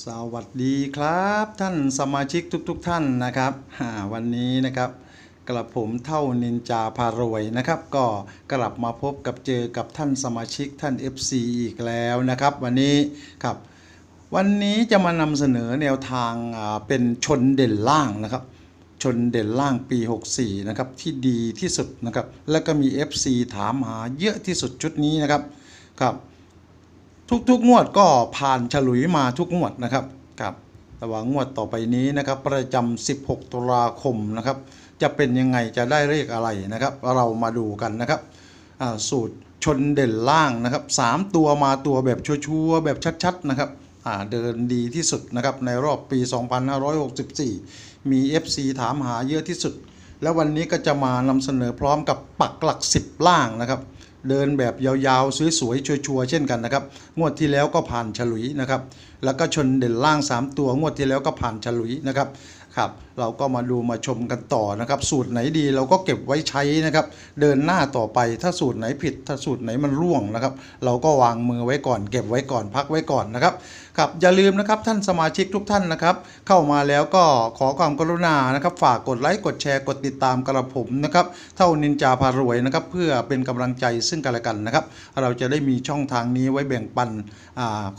สวัสดีครับท่านสมาชิกทุกๆทท่านนะครับวันนี้นะครับกระผมเท่านินจาพารวยนะครับ ก็กลับมาพบกับเจอกับท่านสมาชิกท่าน FC อีกแล้วนะครับ วันนี้ครับ วันนี้จะมานำเสนอแนวทางเป็นชนเด่นล่างนะครับ ชนเด่นล่างปี 64 นะครับ ที่ดีที่สุดนะครับ แล้วก็มี FC ถามหาเยอะที่สุดชุดนี้นะครับครับ ทุกๆ งวดก็ผ่านฉลุยมาทุกงวดนะครับครับแต่ว่างวดต่อไปนี้นะครับ ประจำ16 ตุลาคมนะครับ จะเป็นยังไงจะได้เลขอะไรนะครับ เรามาดูกันนะครับสูตรชนเด่นล่างนะครับสามตัวมาตัวแบบชัวร์ๆแบบชัดๆนะครับเดินดีที่สุดนะครับในรอบปี 2564 มี FC ถามหาเยอะที่สุด แล้ววันนี้ก็จะมานำเสนอพร้อมกับปักหลัก 10 ล่างนะครับ เดินแบบยาวๆ สวยๆ ชัวร์ๆ เช่นกันนะครับ งวดที่แล้วก็ผ่านฉลุยนะครับ แล้วก็ชนเด่นล่าง 3 ตัว งวดที่แล้วก็ผ่านฉลุยนะครับ ครับเราก็มาดูมาชมกันต่อนะครับ สูตรไหนดีเราก็เก็บไว้ใช้นะครับ เดินหน้าต่อไปถ้าสูตรไหนผิด ถ้าสูตรไหนมันร่วงนะครับ เราก็วางมือไว้ก่อน เก็บไว้ก่อนพักไว้ก่อนนะครับครับอย่าลืมนะครับท่านสมาชิกทุกท่านนะครับ เข้ามาแล้วก็ขอความกรุณานะครับ ฝากกดไลค์กดแชร์กดติดตามกระผมนะครับ เท่านินจาพารวยนะครับ เพื่อเป็นกำลังใจซึ่งกันและกันนะครับ เราจะได้มีช่องทางนี้ไว้แบ่งปัน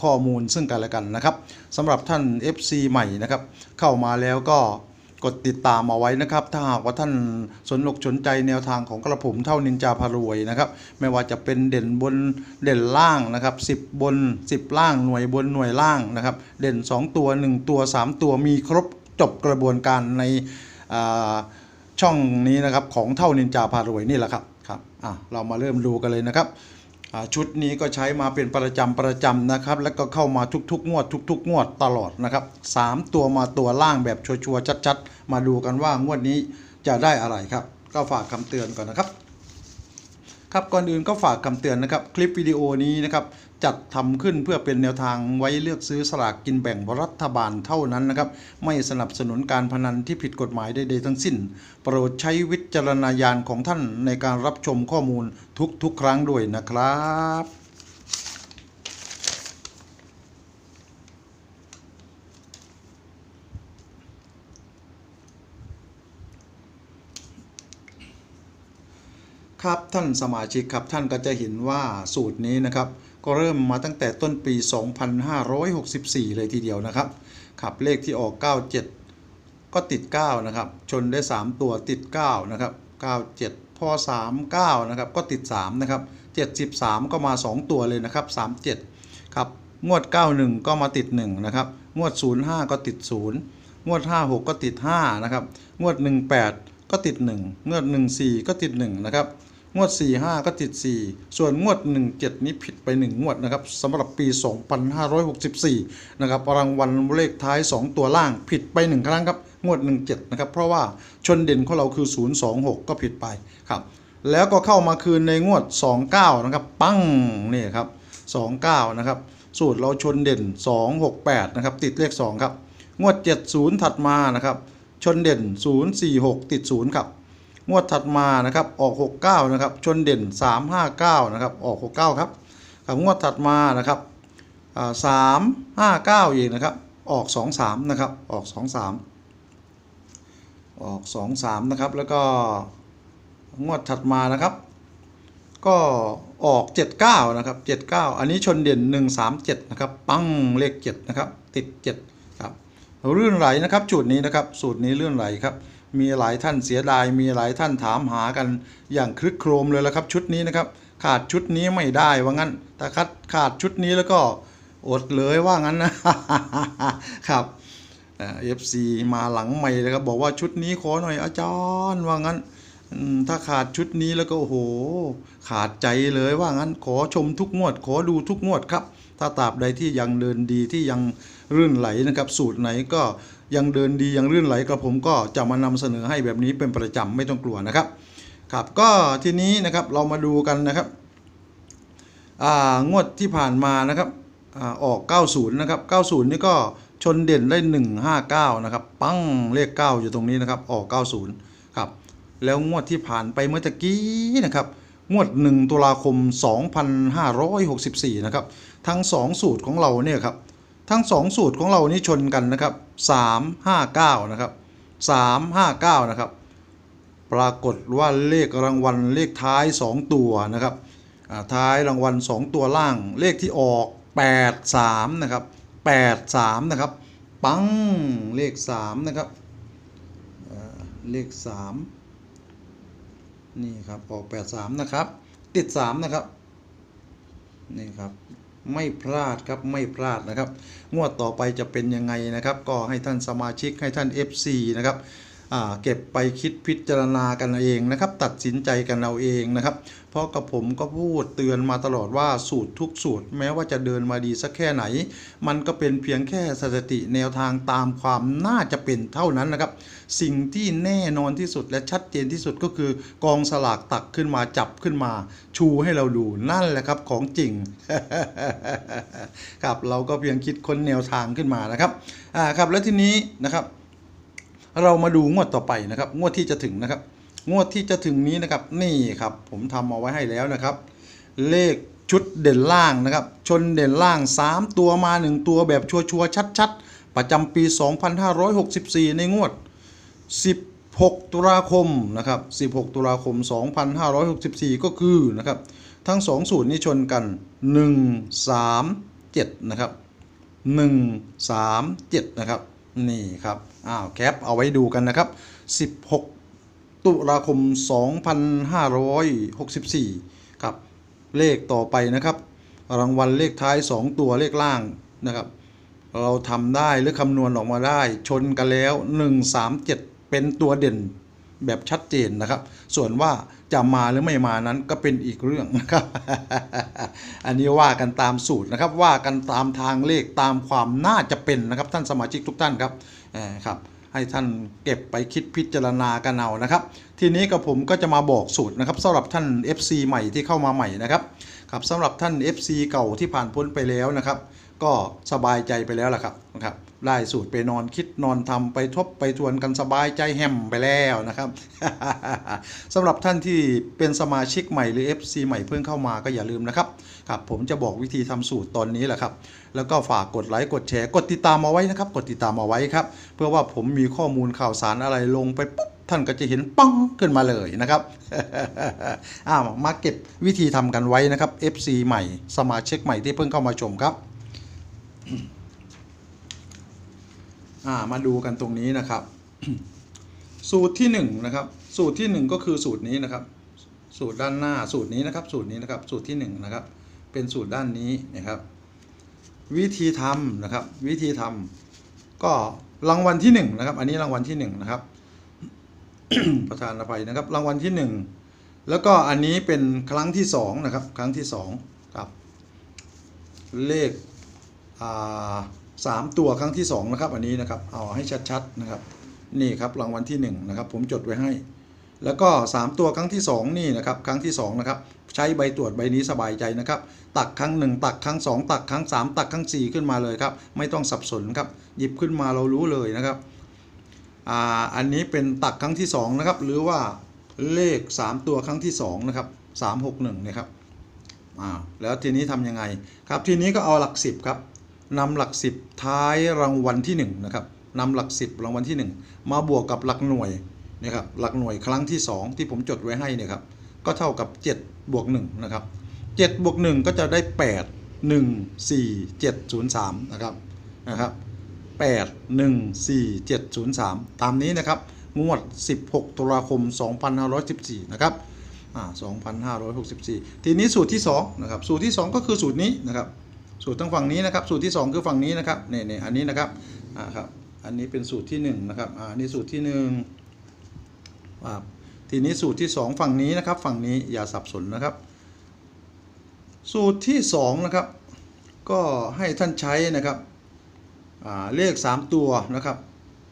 ข้อมูลซึ่งกันและกันนะครับสำหรับท่าน FC ใหม่นะครับ เข้ามาแล้วก็ กดติดตามเอาไว้นะครับ ถ้าหากว่าท่านสนอกสนใจแนวทางของกระผมเท่านินจาพารวยนะครับ ไม่ว่าจะเป็นเด่นบนเด่นล่างนะครับ10 บน 10 ล่างหน่วยบนหน่วยล่างนะครับ เด่น 2 ตัว 1 ตัว 3 ตัวมีครบจบกระบวนการในช่องนี้นะครับของเท่านินจาพารวยนี่แหละครับครับอะเรามาเริ่มดูกันเลยนะครับ ชุดนี้ก็ใช้มาเป็นประจำประจำนะครับ แล้วก็เข้ามาทุกๆ งวด ทุก ๆ งวดตลอดนะครับสามตัวมาตัวล่างแบบชัวร์ๆชัด ๆ มาดูกันว่างวดนี้จะได้อะไรครับ ก็ฝากคำเตือนก่อนนะครับ ครับก่อนอื่นก็ฝากคำเตือนนะครับ คลิปวิดีโอนี้นะครับจัดทำขึ้นเพื่อเป็นแนวทางไว้เลือกซื้อสลากกินแบ่งรัฐบาลเท่านั้นนะครับ ไม่สนับสนุนการพนันที่ผิดกฎหมายใดๆทั้งสิ้น โปรดใช้วิจารณญาณของท่านในการรับชมข้อมูลทุกๆ ครั้งด้วยนะครับ ครับท่านสมาชิกครับท่านก็จะเห็นว่าสูตรนี้นะครับ ก็เริ่มมาตั้งแต่ต้นปี 2564 เลยทีเดียวนะครับครับเลขที่ออก 97 ก็ติด 9 นะครับ ชนได้ 3 ตัวติด 9 นะครับ 97 พอ 39 นะครับ ก็ติด 3 นะครับ 73 ก็มา 2 ตัวเลยนะครับ 37 ครับ งวด 91 ก็มาติด 1 นะครับ งวด 05 ก็ติด 0 งวด 56 ก็ติด 5 นะครับ งวด 18ก็ติด1งวด14 ก็ติด 1 นะครับ งวด 45 ก็ติด 4 ส่วนงวด 17 นี้ผิดไป 1 งวดนะครับสำหรับปี 2564 นะครับรางวัลเลขท้าย 2 ตัวล่างผิดไป 1 ครั้งครับ งวด 17 นะครับ เพราะว่าชนเด่นของเราคือ 026 ก็ผิดไปครับ แล้วก็เข้ามาคืนในงวด 29 นะครับ ปั้งนี่ครับ 29 นะครับ สูตรเราชนเด่น 268 นะครับ ติดเลข 2 ครับ งวด 70 ถัดมานะครับ ชนเด่น 046 ติด 0 ครับ งวดถัดมานะครับออก 69 นะครับ ชนเด่น 359 นะครับ ออก 69 ครับกับงวดถัดมานะครับอ่า359อีกนะครับ ออก 23 นะครับ ออก 23 ออก 23 นะครับ แล้วก็งวดถัดมานะครับ ก็ออก 79 นะครับ 79 อันนี้ชนเด่น 137 นะครับ ปังเลข 7 นะครับ ติด 7 ครับลื่นไหลนะครับจุดนี้นะครับ สูตรนี้เลื่อนไหลครับ มีหลายท่านเสียดาย มีหลายท่านถามหากันอย่างคลึกโครมเลยละครับ ชุดนี้นะครับ ขาดชุดนี้ไม่ได้ว่างั้นแต่คัดขาดชุดนี้แล้วก็อดเลยว่างั้นนะครับเอฟซีมาหลังใหม่เลยครับบอกว่าชุดนี้ขอหน่อยอาจารย์ว่างั้นถ้าขาดชุดนี้แล้วก็โอ้โห ขาดใจเลยว่างั้นขอชมทุกงวด ขอดูทุกงวดครับ ถ้าตราบใดที่ยังเดินดีที่ยังรื่นไหลนะครับ สูตรไหนก็ ยังเดินดียังรื่นไหลกับผมก็จะมานำเสนอให้แบบนี้เป็นประจำไม่ต้องกลัวนะครับครับก็ทีนี้นะครับเรามาดูกันนะครับงวดที่ผ่านมานะครับอ่าออก 90 นะครับ 90 นี่ก็ชนเด่นได้ 159 นะครับ ปังเลข 9 อยู่ตรงนี้นะครับ ออก 90 ครับ แล้วงวดที่ผ่านไปเมื่อตะกี้นะครับ งวด 1 ตุลาคม 2564 นะครับ ทั้ง 2 สูตรของเราเนี่ยครับ ทั้งสองสูตรของเรานี่ชนกันนะครับ359นะครับ359นะครับ ปรากฏว่าเลขรางวัลเลขท้าย 2 ตัวนะครับท้ายรางวัล 2 ตัวล่างเลขที่ออก 83นะครับ83นะครับ ปังเลข 3 นะครับเลข 3 นี่ครับออก 83 นะครับ ติด 3 นะครับ นี่ครับ ไม่พลาดครับไม่พลาดนะครับ งวดต่อไปจะเป็นยังไงนะครับ ก็ให้ท่านสมาชิกให้ท่าน FC นะครับ เก็บไปคิดพิจารณากันเองนะครับ ตัดสินใจกันเอาเองนะครับ เพราะกับผมก็พูดเตือนมาตลอดว่าสูตรทุกสูตร แม้ว่าจะเดินมาดีสักแค่ไหน มันก็เป็นเพียงแค่สถิติแนวทางตามความน่าจะเป็นเท่านั้นนะครับ สิ่งที่แน่นอนที่สุดและชัดเจนที่สุดก็คือกองสลากตักขึ้นมาจับขึ้นมา ชูให้เราดูนั่นแหละครับของจริงครับเราก็เพียงคิดค้นแนวทางขึ้นมานะครับอ่าครับแล้วทีนี้นะครับ เรามาดูงวดต่อไปนะครับ งวดที่จะถึงนะครับ งวดที่จะถึงนี้นะครับนี่ครับผมทำเอาไว้ให้แล้วนะครับ เลขชุดเด่นล่างนะครับ ชนเด่นล่าง 3 ตัวมา 1 ตัวแบบชัวร์ๆชัด ๆ ประจำปี 2564 ในงวด 16 ตุลาคมนะครับ 16 ตุลาคม 2564 ก็คือนะครับ ทั้ง 2 สูตรนี้ชนกัน 1 3 7 นะครับ 1 3 7 นะครับ นี่ครับ อ้าวแคปเอาไว้ดูกันนะครับ 16 ตุลาคม 2564 ครับเลขต่อไปนะครับ รางวัลเลขท้าย 2 ตัวเลขล่างนะครับ เราทำได้หรือคำนวณออกมาได้ ชนกันแล้ว 1 3 7 เป็นตัวเด่นแบบชัดเจนนะครับ ส่วนว่าจะมาหรือไม่มานั้นก็เป็นอีกเรื่องนะครับ อันนี้ว่ากันตามสูตรนะครับ ว่ากันตามทางเลขตามความน่าจะเป็นนะครับ ท่านสมาชิกทุกท่านครับ ครับให้ท่านเก็บไปคิดพิจารณากันเอานะครับ ทีนี้กับผมก็จะมาบอกสูตรนะครับสำหรับท่าน FC ใหม่ที่เข้ามาใหม่นะครับครับสำหรับท่าน FC เก่าที่ผ่านพ้นไปแล้วนะครับ ก็สบายใจไปแล้วล่ะครับนะครับ ได้สูตรไปนอนคิดนอนทำไปทบไปทวนกันสบายใจแฮมไปแล้วนะครับสำหรับท่านที่เป็นสมาชิกใหม่หรือ FC ใหม่เพิ่งเข้ามาก็อย่าลืมนะครับครับ ผมจะบอกวิธีทำสูตรตอนนี้แหละครับ แล้วก็ฝากกดไลค์กดแชร์กดติดตามเอาไว้นะครับ กดติดตามเอาไว้ครับ เพื่อว่าผมมีข้อมูลข่าวสารอะไรลงไปปุ๊บท่านก็จะเห็นปังขึ้นมาเลยนะครับอ้าวมาเก็บวิธีทำกันไว้นะครับ FC ใหม่ สมาชิกใหม่ที่เพิ่งเข้ามาชมครับ อ่ามาดูกันตรงนี้นะครับ สูตรที่หนึ่งนะครับ สูตรที่หนึ่งก็คือสูตรนี้นะครับ สูตรด้านหน้าสูตรนี้นะครับ สูตรนี้นะครับ สูตรที่หนึ่งนะครับ เป็นสูตรด้านนี้นะครับ วิธีทำนะครับ วิธีทำก็รางวัลที่หนึ่งนะครับ อันนี้รางวัลที่หนึ่งนะครับประธานอภัยนะครับ รางวัลที่หนึ่งแล้วก็อันนี้เป็นครั้งที่สองนะครับ ครั้งที่สองครับ เลข สามตัวครั้งที่สองนะครับอันนี้นะครับเอาให้ชัดๆนะครับนี่ครับรางวัลที่หนึ่งนะครับผมจดไว้ให้ แล้วก็ 3 ตัวครั้งที่ 2 นี่นะครับครั้งที่2นะครับใช้ใบตรวจใบนี้สบายใจนะครับ ตักครั้ง 1 ตักครั้ง 2 ตักครั้ง 3 ตักครั้ง 4 ขึ้นมาเลยครับไม่ต้องสับสนครับหยิบขึ้นมาเรารู้เลยนะครับอ่าอันนี้เป็นตักครั้งที่2นะครับหรือว่าเลข 3 ตัวครั้งที่2นะครับ361นะครับอ่าแล้วทีนี้ทำยังไงครับทีนี้ก็เอาหลัก 10ครับ นำหลัก10ท้ายรางวัลที่1นะครับนำหลัก10รางวัลที่ 1 มาบวกกับหลักหน่วยนะครับหลักหน่วยครั้งที่ 2 ที่ผมจดไว้ให้เนี่ยครับก็เท่ากับ 7 บวก1นะครับ7บวก1ก็จะได้ 8 1 4 7 0 3นะครับนะครับ8 1 4 7 0 3 ตามนี้นะครับงวด 16 ตุลาคม 2514นะครับอ่า2564 ทีนี้สูตรที่2นะครับสูตรที่ 2 ก็คือสูตรนี้นะครับ สูตรทั้งฝั่งนี้นะครับ สูตรที่ 2 คือฝั่งนี้นะครับเนี่ยเนี่ยอันนี้นะครับอ่าครับอันนี้เป็นสูตรที่1นะครับอ่านนี้สูตรที่1ครับทีนี้สูตรที่ 2 ฝั่งนี้นะครับ ฝั่งนี้อย่าสับสนนะครับ สูตรที่2นะครับก็ให้ท่านใช้นะครับอ่าเลข 3 ตัวนะครับ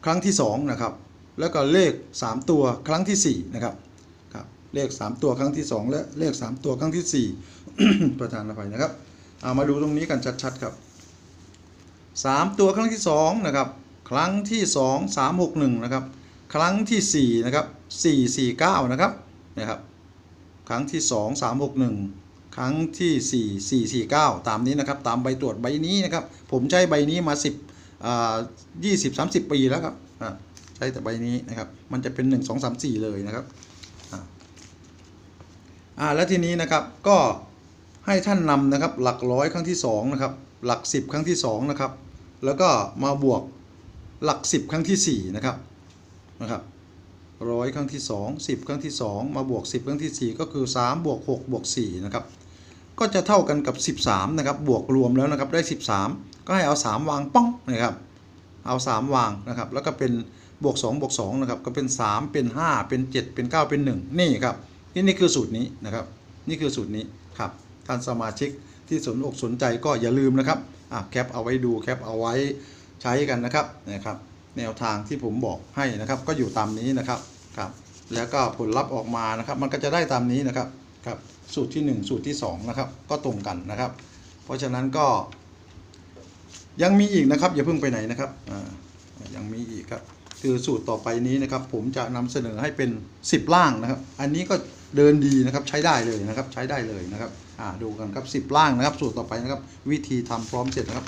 ครั้งที่2นะครับแล้วก็เลข 3 ตัวครั้งทีสี่4นะครับครับเลข 3 ตัวครั้งที่ 2 และเลข 3 ตัวครั้งทีสี่4 ประธานอภัยนะครับ เอามาดูตรงนี้กันชัดๆครับ3ตัวครั้งที่2นะครับ ครั้งที่2 3 6 1นะครับ ครั้งที่4นะครับ4 4 9นะครับนะครับ ครั้งที่2 3 6 1ครั้งที่สี่สี่สี่เก้าตามนี้นะครับ ตามใบตรวจใบนี้นะครับ ผมใช้ใบนี้มาสิบอ่ายี่สิบสามสิบปีแล้วครับใช้แต่ใบนี้นะครับ มันจะเป็นหนึ่งสองสามสี่เลยนะครับอ่าแล้วทีนี้นะครับก็ ให้ท่านนำนะครับหลักร้อยครั้งที่สองนะครับหลักสิบครั้งที่สองนะครับแล้วก็มาบวกหลักสิบครั้งที่สี่นะครับนะครับร้อยครั้งที่สองสิบครั้งที่สองมาบวกสิบครั้งที่สี่ก็คือสามบวกหกบวกสี่นะครับ ก็จะเท่ากันกับ 13 นะครับ บวกรวมแล้วนะครับ ได้ 13 ก็ให้เอา 3 วางป้องนะครับ เอา 3 วางนะครับ แล้วก็เป็นบวก 2 บวก 2 นะครับ ก็เป็น 3 เป็น 5 เป็น 7 เป็น 9 เป็น 1 นี่ครับ นี่นี่คือสูตรนี้นะครับ นี่คือสูตรนี้ครับ ท่านสมาชิกที่สนอกสนใจก็อย่าลืมนะครับอะแคปเอาไว้ดูแคปเอาไว้ใช้กันนะครับนะครับ แนวทางที่ผมบอกให้นะครับ ก็อยู่ตามนี้นะครับครับ แล้วก็ผลลัพธ์ออกมานะครับ มันก็จะได้ตามนี้นะครับครับสูตรที่ 1 สูตรที่2นะครับก็ตรงกันนะครับ เพราะฉะนั้นก็ ยังมีอีกนะครับ อย่าเพิ่งไปไหนนะครับอ่ายังมีอีกครับคือสูตรต่อไปนี้นะครับ ผมจะนำเสนอให้เป็น 10 ล่างนะครับ อันนี้ก็ เดินดีนะครับใช้ได้เลยนะครับใช้ได้เลยนะครับอ่าดูกันครับ10ล่างนะครับ สูตรต่อไปนะครับ วิธีทำพร้อมเสร็จนะครับ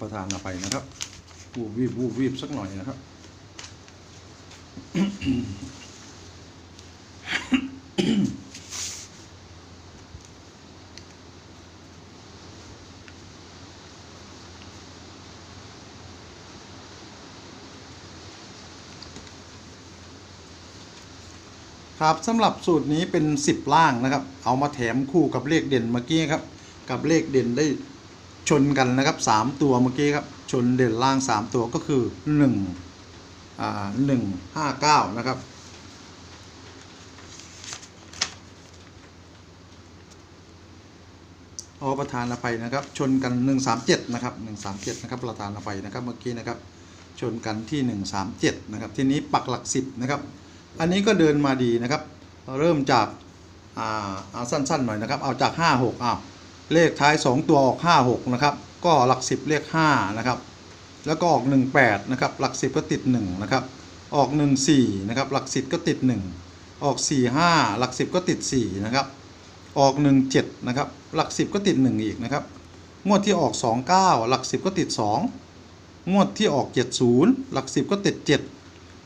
ประธานเอาไปนะครับวูบวีบวูบวีบสักหน่อยนะครับ ครับสำหรับสูตรนี้เป็น 10 ล่างนะครับ เอามาแถมคู่กับเลขเด่นเมื่อกี้ครับ กับเลขเด่นได้ชนกันนะครับ 3 ตัวเมื่อกี้ครับ ชนเด่นล่าง 3 ตัวก็คือ1อ่า159 นะครับขอประธานอภัยนะครับ ชนกัน 137 นะครับ 137 นะครับ ประธานอภัยนะครับ เมื่อกี้นะครับ ชนกันที่ 137 นะครับ ทีนี้ปักหลัก 10 นะครับ อันนี้ก็เดินมาดีนะครับ เริ่มจากอ่าเอาสั้นๆหน่อยนะครับ เอาจาก 5 6อ้าวเลขท้าย 2 ตัวออก 5 6 นะครับ ก็หลัก 10 เลข 5 นะครับ แล้วก็ออก 18 นะครับ หลัก 10 ก็ติด 1 นะครับ ออก 14 นะครับ หลัก 10 ก็ติด 1 ออก 45 หลัก 10 ก็ติด 4 นะครับ ออก 17 นะครับ หลัก 10 ก็ติด 1 อีกนะครับ งวดที่ออก 29 หลัก 10 ก็ติด 2 งวดที่ออก 70 หลัก 10 ก็ติด 7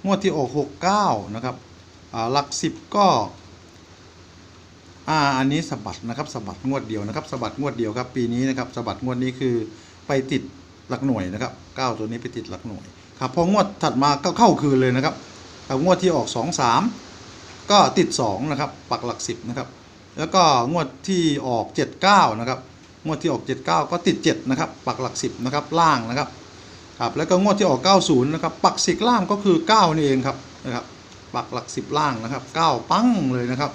งวดที่ออก69 นะครับหลัก 10 ก็อ่าอันนี้สะบัดนะครับสะบัดงวดเดียวนะครับสะบัดงวดเดียวครับ ปีนี้นะครับสะบัดงวดนี้คือไปติดหลักหน่วยนะครับ9ตัวนี้ไปติดหลักหน่วยครับพองวดถัดมาก็เข้าคืนเลยนะครับงวดที่ออก 2 3 ก็ติด 2 นะครับ ปักหลัก 10 นะครับ แล้วก็งวดที่ออก 79 นะครับ งวดที่ออก 79 ก็ติด 7 นะครับ ปักหลัก 10 นะครับ ล่างนะครับ ครับแล้วก็งวดที่ออก 90 นะครับปักสิกล่างก็คือ 9 นี่เองครับนะครับปักหลัก 10 ล่างนะครับ 9 ปั้งเลยนะครับ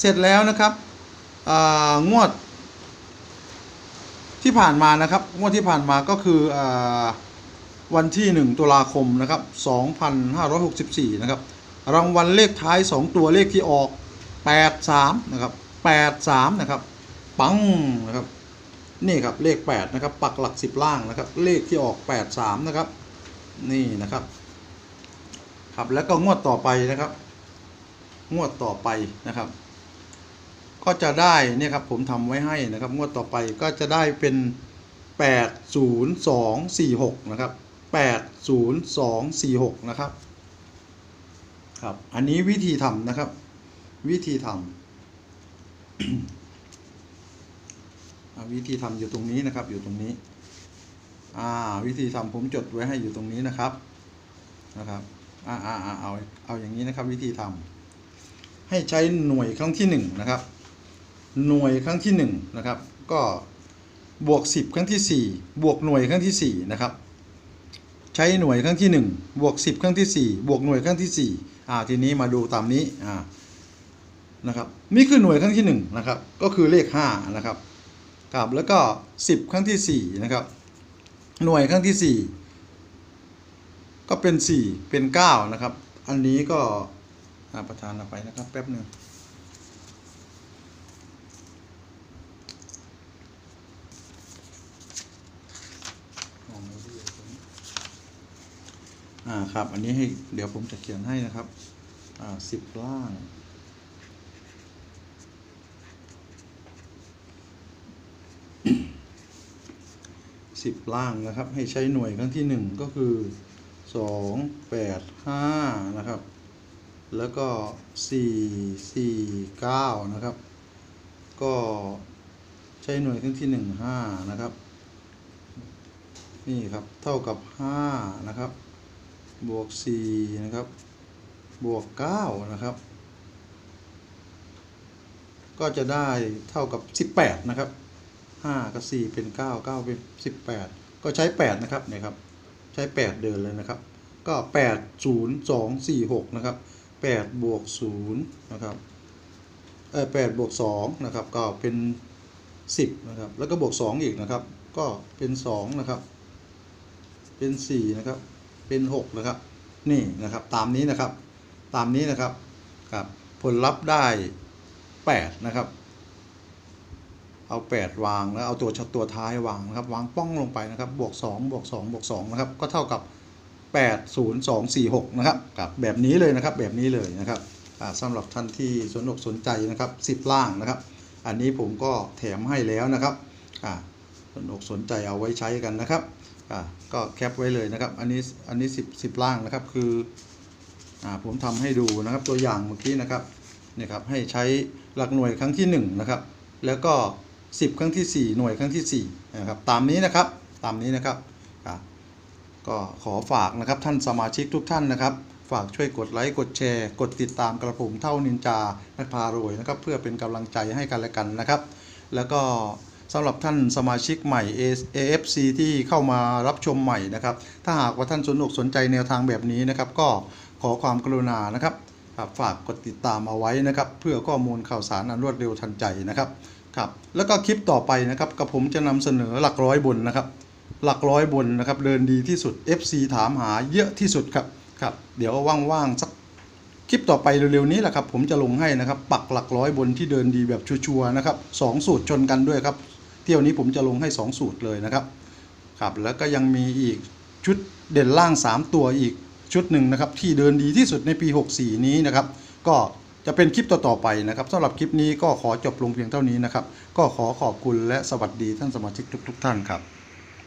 เสร็จแล้วนะครับงวดที่ผ่านมานะครับงวดที่ผ่านมาก็คืออวันที่ 1 ตุลาคมนะครับ2564 นะครับ รางวัลเลขท้าย 2 ตัวเลขที่ออก 83 นะครับ 83 นะครับ ปังนะครับ นี่ครับเลข 8 นะครับ ปักหลัก 10 ล่างนะครับ เลขที่ออก 83 นะครับ นี่นะครับ ครับแล้วก็งวดต่อไปนะครับ งวดต่อไปนะครับ ก็จะได้เนี่ยครับผมทำไว้ให้นะครับ งวดต่อไปก็จะได้เป็น 80246 นะครับ 80246 นะครับครับ อันนี้วิธีทำนะครับ วิธีทำอ่า วิธีทำอยู่ตรงนี้นะครับ อยู่ตรงนี้อ่าวิธีทำผมจดไว้ให้อยู่ตรงนี้นะครับนะครับอ่าอ่าเอาเอาอย่างนี้นะครับ วิธีทำให้ใช้หน่วยครั้งที่หนึ่งนะครับ หน่วยครั้งที่หนึ่งนะครับ ก็บวกสิบครั้งที่สี่บวกหน่วยครั้งที่สี่นะครับ ใช้หน่วยครั้งที่หนึ่งบวกสิบครั้งที่สี่บวกหน่วยครั้งที่สี่อ่าทีนี้มาดูตามนี้อ่านะครับนี่คือหน่วยครั้งที่หนึ่งนะครับก็คือเลขห้านะครับ ครับแล้วก็สิบครั้งที่สี่นะครับ หน่วยครั้งที่สี่ก็เป็นสี่เป็นเก้านะครับ อันนี้ก็อ่าประธานเอาไปนะครับ แป๊บหนึ่งอ่าครับ อันนี้ให้เดี๋ยวผมจะเขียนให้นะครับอ่าสิบล่าง สิบล่างนะครับ ให้ใช้หน่วยครั้งที่หนึ่งก็คือสองแปดห้านะครับ แล้วก็สี่สี่เก้านะครับ ก็ใช้หน่วยครั้งที่หนึ่งห้านะครับ นี่ครับ เท่ากับห้านะครับ บวกสี่นะครับ บวกเก้านะครับ ก็จะได้เท่ากับสิบแปดนะครับ ห้ากับสี่เป็นเก้าเก้าเป็นสิบแปดก็ใช้แปดนะครับเนี่ยครับ ใช้แปดเดินเลยนะครับ ก็แปดศูนย์สองสี่หกนะครับแปดบวกศูนย์นะครับเออแปดบวกสองนะครับ ก็เป็นสิบนะครับ แล้วก็บวกสองอีกนะครับ ก็เป็นสองนะครับ เป็นสี่นะครับ เป็นหกนะครับ นี่นะครับ ตามนี้นะครับ ตามนี้นะครับ ครับ ผลลัพธ์ได้แปดนะครับ เอาแปดวางแล้วเอาตัวชตัวท้ายวางนะครับ วางป้องลงไปนะครับบวกสองบวกสองบวกสองนะครับก็เท่ากับแปดศูนย์สองสี่หกนะครับกับแบบนี้เลยนะครับแบบนี้เลยนะครับอ่าสำหรับท่านที่สนอกสนใจนะครับสิบล่างนะครับ อันนี้ผมก็แถมให้แล้วนะครับอ่าสนอกสนใจเอาไว้ใช้กันนะครับอ่าก็แคปไว้เลยนะครับ อันนี้อันนี้สิบสิบล่างนะครับคืออ่าผมทำให้ดูนะครับตัวอย่างเมื่อกี้นะครับเนี่ยครับให้ใช้หลักหน่วยครั้งที่หนึ่งนะครับแล้วก็ 10 ครั้งที่ 4 หน่วยครั้งที่ 4 นะครับ ตามนี้นะครับ ตามนี้นะครับ ก็ขอฝากนะครับท่านสมาชิกทุกท่านนะครับ ฝากช่วยกดไลค์ กดแชร์ กดติดตามกระผมเท่านินจานักพารวยนะครับ เพื่อเป็นกำลังใจให้กันและกันนะครับ แล้วก็สำหรับท่านสมาชิกใหม่ AFC ที่เข้ามารับชมใหม่นะครับ ถ้าหากว่าท่านสนอกสนใจแนวทางแบบนี้นะครับ ก็ขอความกรุณานะครับครับฝากกดติดตามเอาไว้นะครับ เพื่อข้อมูลข่าวสารอันรวดเร็วทันใจนะครับ ครับ แล้วก็คลิปต่อไปนะครับกับผมจะนำเสนอหลักร้อยบนนะครับ หลักร้อยบนนะครับ เดินดีที่สุด FC ถามหาเยอะที่สุดครับครับ เดี๋ยวว่างๆสักคลิปต่อไปเร็วๆนี้แหละครับ ผมจะลงให้นะครับ ปักหลักร้อยบนที่เดินดีแบบชัวร์ๆนะครับสองสูตรชนกันด้วยครับ เที่ยวนี้ผมจะลงให้สองสูตรเลยนะครับครับแล้วก็ยังมีอีกชุดเด่นล่าง 3 ตัวอีกชุดหนึ่งนะครับ ที่เดินดีที่สุดในปี 64 นี้นะครับ ก็ จะเป็นคลิปต่อๆไปนะครับสำหรับคลิปนี้ก็ขอจบลงเพียงเท่านี้นะครับ ก็ขอขอบคุณและสวัสดีท่านสมาชิกทุกๆท่านครับ